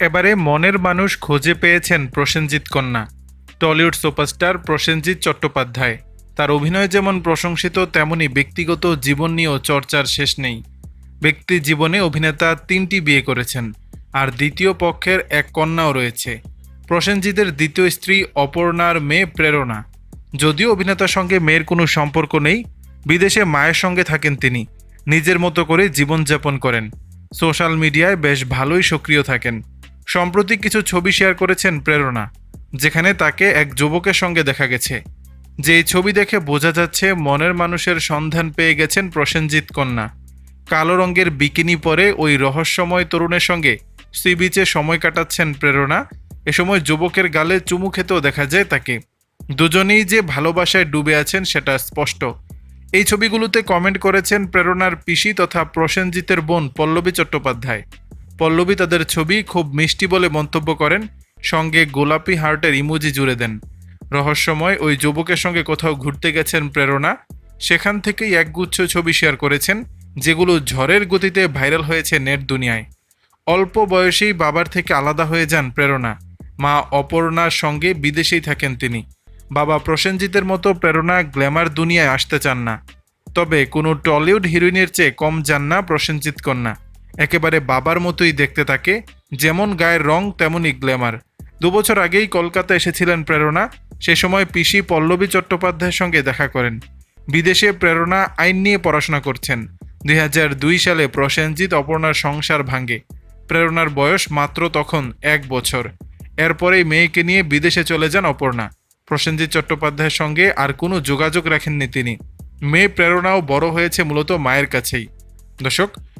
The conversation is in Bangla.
এবারে মনের মানুষ খুঁজে পেয়েছেন প্রসেনজিৎ কন্যা। Tollywood superstar Prosenjit Chattopadhyay. তার অভিনয় যেমন প্রশংসিত, তেমনি ব্যক্তিগত জীবন নিয়েও চর্চার শেষ নেই। ব্যক্তি জীবনে অভিনেতা তিনটি বিয়ে করেছেন, আর দ্বিতীয় পক্ষের এক কন্যাও রয়েছে। প্রসেনজিতের দ্বিতীয় স্ত্রী অপর্ণার মেয়ে প্রেরণা। যদিও অভিনেতার সঙ্গে মেয়ের কোনো সম্পর্ক নেই, বিদেশে মায়ের সঙ্গে থাকেন তিনি। নিজের মতো করে জীবনযাপন করেন। সোশ্যাল মিডিয়ায় বেশ ভালোই সক্রিয় থাকেন। সম্প্রতি কিছু ছবি শেয়ার করেছেন প্রেরণা, যেখানে তাকে এক যুবকের সঙ্গে দেখা গেছে। যে ছবি দেখে বোঝা যাচ্ছে মনের মানুষের সন্ধান পেয়ে গেছেন প্রসেনজিৎ কন্যা। কালো রঙের বিকিনি পরে ওই রহস্যময় তরুণের সঙ্গে সি বিচে সময় কাটাচ্ছেন প্রেরণা। এ সময় যুবকের গালে চুমু খেতেও দেখা যায় তাকে। দুজনেই যে ভালোবাসায় ডুবে আছেন সেটা স্পষ্ট। এই ছবিগুলোতে কমেন্ট করেছেন প্রেরণার পিসি তথা প্রসেনজিতের বোন পল্লবী চট্টোপাধ্যায়। পল্লবী তাদের ছবি খুব মিষ্টি বলে মন্তব্য করেন, সঙ্গে গোলাপি হার্টের ইমোজি জুড়ে দেন। রহস্যময় ওই যুবকের সঙ্গে কোথাও ঘুরতে গেছেন প্রেরণা, সেখান থেকেই একগুচ্ছ ছবি শেয়ার করেছেন, যেগুলো ঝড়ের গতিতে ভাইরাল হয়েছে নেট দুনিয়ায়। অল্প বয়সেই বাবার থেকে আলাদা হয়ে যান প্রেরণা। মা অপর্ণার সঙ্গে বিদেশেই থাকেন তিনি। বাবা প্রসেনজিতের মতো প্রেরণা গ্ল্যামার দুনিয়ায় আসতে চান না। তবে কোনো টলিউড হিরোইনের চেয়ে কম যান না প্রসেনজিৎ কন্যা। একেবারে বাবার মতোই দেখতে তাকে যেমন গায়ের রং তেমনই গ্ল্যামার। দুবছর আগেই কলকাতা এসেছিলেন প্রেরণা, সে সময় পিসি পল্লবী চট্টোপাধ্যায়ের সঙ্গে দেখা করেন। বিদেশে প্রেরণা আইন নিয়ে পড়াশোনা করছেন। দুই সালে প্রসেনজিৎ অপর্ণার সংসার ভাঙে। প্রেরণার বয়স মাত্র তখন এক বছর। এরপরেই মেয়েকে নিয়ে বিদেশে চলে যান অপর্ণা। প্রসেনজিৎ চট্টোপাধ্যায়ের সঙ্গে আর কোনো যোগাযোগ রাখেননি তিনি। মেয়ে প্রেরণাও বড় হয়েছে মূলত মায়ের কাছেই। দর্শক